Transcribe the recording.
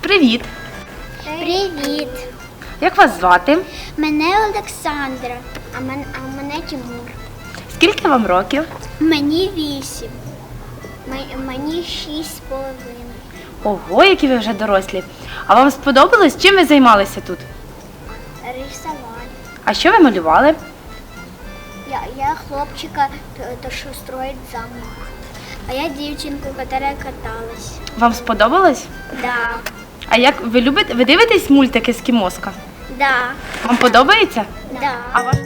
Привіт! Привіт! Як вас звати? Мене Олександра, а мен- а мене Тимур. Скільки вам років? Мені вісім. Мені шість з половиною. Ого, які ви вже дорослі. А вам сподобалось? Чим ви займалися тут? Рисувати. А що ви малювали? Я, я хлопчика, то, що строїть замок. А я дівчинку, яка каталась. Вам сподобалось? Да, А як ви любите? Ви дивитесь мультики з кімоска? да, Вам подобається? да. А ваш